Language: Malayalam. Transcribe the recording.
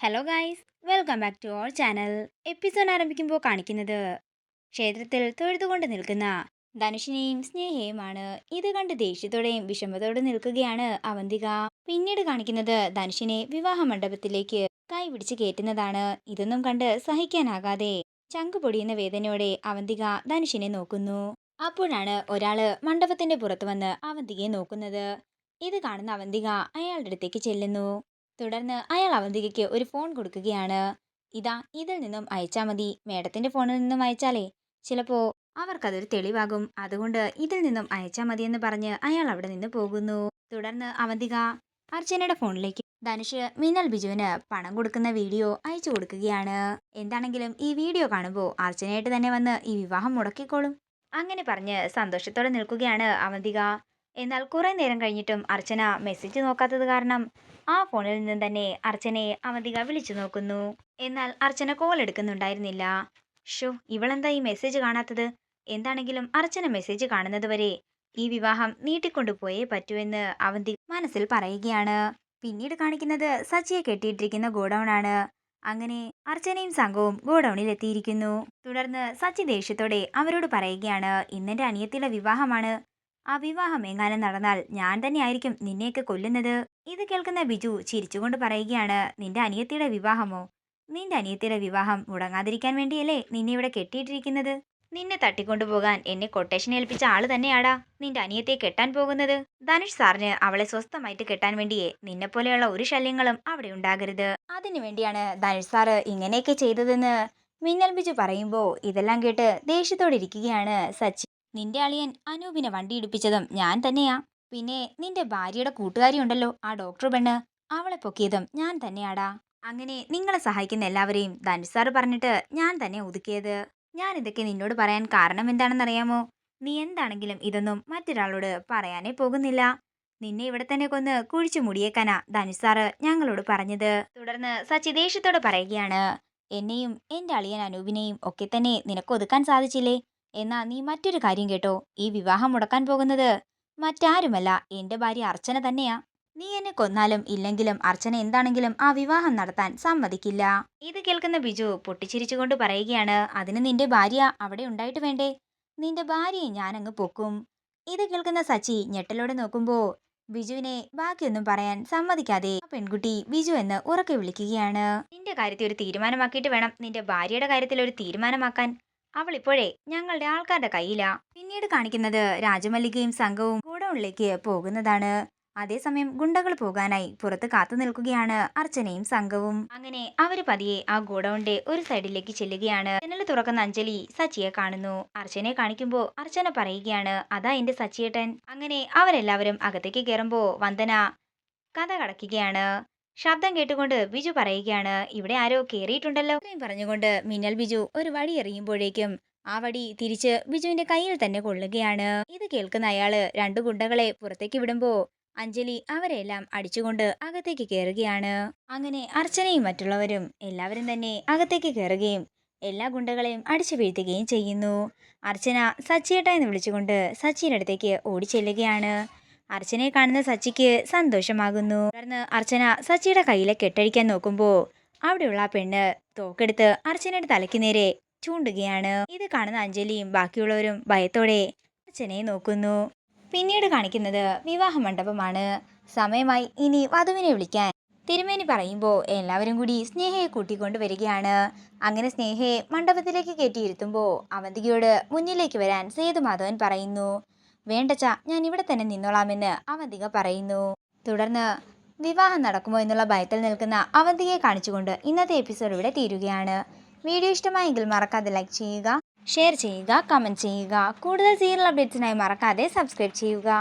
Hello guys welcome back to our channel episode ആരംഭിക്കുമ്പോൾ കാണിക്കുന്നത് ക്ഷേത്രത്തിൽ തൊഴുതുകൊണ്ട് നിൽക്കുന്ന ധനുഷിനെയും സ്നേഹയുമാണ് ഇത് കണ്ട് ദേഷ്യത്തോടെയും വിഷമത്തോടെ നിൽക്കുകയാണ് അവന്തിക. പിന്നീട് കാണിക്കുന്നത് ധനുഷിനെ വിവാഹ മണ്ഡപത്തിലേക്ക് കൈ പിടിച്ച് കയറ്റുന്നതാണ്. ഇതൊന്നും കണ്ട് സഹിക്കാനാകാതെ ചങ്ക് പൊടിയുന്ന വേദനയോടെ അവന്തിക ധനുഷിനെ നോക്കുന്നു. അപ്പോഴാണ് ഒരാൾ മണ്ഡപത്തിന്റെ പുറത്ത് വന്ന് അവന്തികയെ നോക്കുന്നത്. ഇത് കാണുന്ന അവന്തിക അയാളുടെ അടുത്തേക്ക് ചെല്ലുന്നു. തുടർന്ന് അയാൾ അവന്തികയ്ക്ക് ഒരു ഫോൺ കൊടുക്കുകയാണ്. ഇതാ ഇതിൽ നിന്നും അയച്ചാൽ മതി. മേഡത്തിന്റെ ഫോണിൽ നിന്നും അയച്ചാലേ. ചിലപ്പോ അവർക്കതൊരു തെളിവാകും. അതുകൊണ്ട് ഇതിൽ നിന്നും അയച്ചാൽ എന്ന് പറഞ്ഞ് അയാൾ അവിടെ നിന്ന് പോകുന്നു. തുടർന്ന് അവന്തിക അർച്ചനയുടെ ഫോണിലേക്ക് ധനുഷ് മിന്നൽ ബിജുവിന് പണം കൊടുക്കുന്ന വീഡിയോ അയച്ചു കൊടുക്കുകയാണ്. എന്താണെങ്കിലും ഈ വീഡിയോ കാണുമ്പോൾ അർച്ചനയായിട്ട് തന്നെ വന്ന് ഈ വിവാഹം മുടക്കിക്കോളും. അങ്ങനെ പറഞ്ഞ് സന്തോഷത്തോടെ നിൽക്കുകയാണ് അവന്തിക. എന്നാൽ കുറേ നേരം കഴിഞ്ഞിട്ടും അർച്ചന മെസ്സേജ് നോക്കാത്തത് കാരണം ആ ഫോണിൽ നിന്ന് തന്നെ അർച്ചനയെ അവന്തിക വിളിച്ചു നോക്കുന്നു. എന്നാൽ അർച്ചന കോൾ എടുക്കുന്നുണ്ടായിരുന്നില്ല. ഷോ ഇവളെന്താ ഈ മെസ്സേജ് കാണാത്തത്? എന്താണെങ്കിലും അർച്ചന മെസ്സേജ് കാണുന്നത് വരെ ഈ വിവാഹം നീട്ടിക്കൊണ്ടുപോയേ പറ്റൂ അവന്തി മനസ്സിൽ പറയുകയാണ്. പിന്നീട് കാണിക്കുന്നത് സച്ചിയെ കെട്ടിയിട്ടിരിക്കുന്ന ഗോഡൗൺ ആണ്. അങ്ങനെ അർച്ചനയും സംഘവും ഗോഡൌണിൽ എത്തിയിരിക്കുന്നു. തുടർന്ന് സച്ചി ദേഷ്യത്തോടെ അവരോട് പറയുകയാണ് ഇന്നെന്റെ അനിയത്തിയുടെ വിവാഹമാണ്. ആ വിവാഹം എങ്ങാനും നടന്നാൽ ഞാൻ തന്നെയായിരിക്കും നിന്നെയൊക്കെ കൊല്ലുന്നത്. ഇത് കേൾക്കുന്ന ബിജു ചിരിച്ചുകൊണ്ട് പറയുകയാണ് നിന്റെ അനിയത്തിയുടെ വിവാഹമോ? നിന്റെ അനിയത്തിയുടെ വിവാഹം മുടങ്ങാതിരിക്കാൻ വേണ്ടിയല്ലേ നിന്നെ ഇവിടെ കെട്ടിയിട്ടിരിക്കുന്നത്? നിന്നെ തട്ടിക്കൊണ്ടുപോകാൻ എന്നെ കൊട്ടേഷൻ ഏൽപ്പിച്ച ആൾ തന്നെയാടാ. നിന്റെ അനിയത്തെ കെട്ടാൻ പോകുന്നത്? ധനുഷ് സാറിന് അവളെ സ്വസ്ഥമായിട്ട് കെട്ടാൻ വേണ്ടിയേ നിന്നെപ്പോലെയുള്ള ഒരു ശല്യങ്ങളും അവിടെ ഉണ്ടാകരുത്. അതിനു വേണ്ടിയാണ് ധനുഷ് സാറ് ഇങ്ങനെയൊക്കെ ചെയ്തതെന്ന് മിന്നൽ ബിജു പറയുമ്പോൾ ഇതെല്ലാം കേട്ട് ദേഷ്യത്തോടെ ഇരിക്കുകയാണ് സച്ചി. നിന്റെ അളിയൻ അനൂപിനെ വണ്ടി ഇടിപ്പിച്ചതും ഞാൻ തന്നെയാ. പിന്നെ നിന്റെ ഭാര്യയുടെ കൂട്ടുകാരി ഉണ്ടല്ലോ ആ ഡോക്ടർ പെണ്ണ്. അവളെ പൊക്കിയതും ഞാൻ തന്നെയാടാ. അങ്ങനെ നിങ്ങളെ സഹായിക്കുന്ന എല്ലാവരെയും ധനുഷ് പറഞ്ഞിട്ട് ഞാൻ തന്നെ ഒതുക്കിയത്. ഞാൻ ഇതൊക്കെ നിന്നോട് പറയാൻ കാരണം എന്താണെന്നറിയാമോ? നീ എന്താണെങ്കിലും ഇതൊന്നും മറ്റൊരാളോട് പറയാനേ പോകുന്നില്ല. നിന്നെ ഇവിടെ തന്നെ കൊന്ന് കുഴിച്ചു മുടിയേക്കാനാ ധനുഷ് സാറ് ഞങ്ങളോട് പറഞ്ഞത്. തുടർന്ന് സച്ചി ദേഷ്യത്തോടെ പറയുകയാണ് എന്നെയും എന്റെ അളിയൻ അനൂപിനെയും ഒക്കെ തന്നെ നിനക്ക് ഒതുക്കാൻ സാധിച്ചില്ലേ? എന്നാ നീ മറ്റൊരു കാര്യം കേട്ടോ. ഈ വിവാഹം മുടക്കാൻ പോകുന്നത് മറ്റാരുമല്ല എന്റെ ഭാര്യ അർച്ചന തന്നെയാ. നീ എന്നെ കൊന്നാലും ഇല്ലെങ്കിലും അർച്ചന എന്താണെങ്കിലും ആ വിവാഹം നടത്താൻ സമ്മതിക്കില്ല. ഇത് കേൾക്കുന്ന ബിജു പൊട്ടിച്ചിരിച്ചുകൊണ്ട് പറയുകയാണ് അതിന് നിന്റെ ഭാര്യ അവിടെ ഉണ്ടായിട്ട് വേണ്ടേ? നിന്റെ ഭാര്യയെ ഞാനങ്ങ് പൊക്കും. ഇത് കേൾക്കുന്ന സച്ചി ഞെട്ടലോടെ നോക്കുമ്പോ ബിജുവിനെ ബാക്കിയൊന്നും പറയാൻ സമ്മതിക്കാതെ ആ പെൺകുട്ടി ബിജു എന്ന് ഉറക്കെ വിളിക്കുകയാണ്. നിന്റെ കാര്യത്തിൽ ഒരു തീരുമാനമാക്കിയിട്ട് വേണം നിന്റെ ഭാര്യയുടെ കാര്യത്തിൽ ഒരു തീരുമാനമാക്കാൻ. അവൾ ഇപ്പോഴേ ഞങ്ങളുടെ ആൾക്കാരുടെ കയ്യിലാ. പിന്നീട് കാണിക്കുന്നത് രാജമല്ലികയും സംഘവും ഗോഡൌണിലേക്ക് പോകുന്നതാണ്. അതേസമയം ഗുണ്ടകൾ പോകാനായി പുറത്ത് കാത്തു നിൽക്കുകയാണ് അർച്ചനയും സംഘവും. അങ്ങനെ അവർ പതിയെ ആ ഗോഡൌണിന്റെ ഒരു സൈഡിലേക്ക് ചെല്ലുകയാണ്. ജനൽ തുറക്കുന്ന അഞ്ജലി സച്ചിയെ കാണുന്നു. അർച്ചനയെ കാണിക്കുമ്പോ അർച്ചന പറയുകയാണ് അതാ എന്റെ സച്ചിയേട്ടൻ. അങ്ങനെ അവരെല്ലാവരും അകത്തേക്ക് കയറുമ്പോ വന്ദന കഥ കടക്കുകയാണ്. ശബ്ദം കേട്ടുകൊണ്ട് ബിജു പറയുകയാണ് ഇവിടെ ആരോ കേറിയിട്ടുണ്ടല്ലോ. ഇത്രയും പറഞ്ഞുകൊണ്ട് മിന്നൽ ബിജു ഒരു വടി എറിയുമ്പോഴേക്കും ആ വടി തിരിച്ച് ബിജുവിന്റെ കയ്യിൽ തന്നെ കൊള്ളുകയാണ്. ഇത് കേൾക്കുന്ന അയാൾ രണ്ടു ഗുണ്ടകളെ പുറത്തേക്ക് വിടുമ്പോ അഞ്ജലി അവരെല്ലാം അടിച്ചുകൊണ്ട് അകത്തേക്ക് കയറുകയാണ് അങ്ങനെ അർച്ചനയും മറ്റുള്ളവരും എല്ലാവരും തന്നെ അകത്തേക്ക് കയറുകയും എല്ലാ ഗുണ്ടകളെയും അടിച്ചു വീഴ്ത്തുകയും ചെയ്യുന്നു. അർച്ചന സച്ചിയേട്ട എന്ന് വിളിച്ചുകൊണ്ട് സച്ചിയുടെ അടുത്തേക്ക് ഓടിച്ചെല്ലുകയാണ്. അർച്ചനയെ കാണുന്ന സച്ചിക്ക് സന്തോഷമാകുന്നു. തുടർന്ന് അർച്ചന സച്ചിയുടെ കയ്യിലെ കെട്ടഴിക്കാൻ നോക്കുമ്പോൾ അവിടെയുള്ള ആ പെണ്ണ് തോക്കെടുത്ത് അർച്ചനയുടെ തലയ്ക്ക് നേരെ ചൂണ്ടുകയാണ്. ഇത് കാണുന്ന അഞ്ജലിയും ബാക്കിയുള്ളവരും ഭയത്തോടെ അർച്ചനയെ നോക്കുന്നു. പിന്നീട് കാണിക്കുന്നത് വിവാഹ മണ്ഡപമാണ്. സമയമായി ഇനി വധുവിനെ വിളിക്കാൻ. തിരുമേനി പറയുമ്പോൾ എല്ലാവരും കൂടി സ്നേഹയെ കൂട്ടിക്കൊണ്ട് വരികയാണ്. അങ്ങനെ സ്നേഹയെ മണ്ഡപത്തിലേക്ക് കയറ്റിയിരുത്തുമ്പോൾ അവന്തികയോട് മുന്നിലേക്ക് വരാൻ സേതുമാധവൻ പറയുന്നു. വേണ്ടച്ച ഞാൻ ഇവിടെ തന്നെ നിന്നോളാമെന്ന് അവന്തിക പറയുന്നു. തുടർന്ന് വിവാഹം നടക്കുമോ എന്നുള്ള ഭയത്തിൽ നിൽക്കുന്ന അവന്തികയെ കാണിച്ചുകൊണ്ട് ഇന്നത്തെ എപ്പിസോഡ് ഇവിടെ തീരുകയാണ്. വീഡിയോ ഇഷ്ടമായെങ്കിൽ മറക്കാതെ ലൈക്ക് ചെയ്യുക ഷെയർ ചെയ്യുക കമന്റ് ചെയ്യുക. കൂടുതൽ സീരിയൽ അപ്ഡേറ്റ്സിനായി മറക്കാതെ സബ്സ്ക്രൈബ് ചെയ്യുക.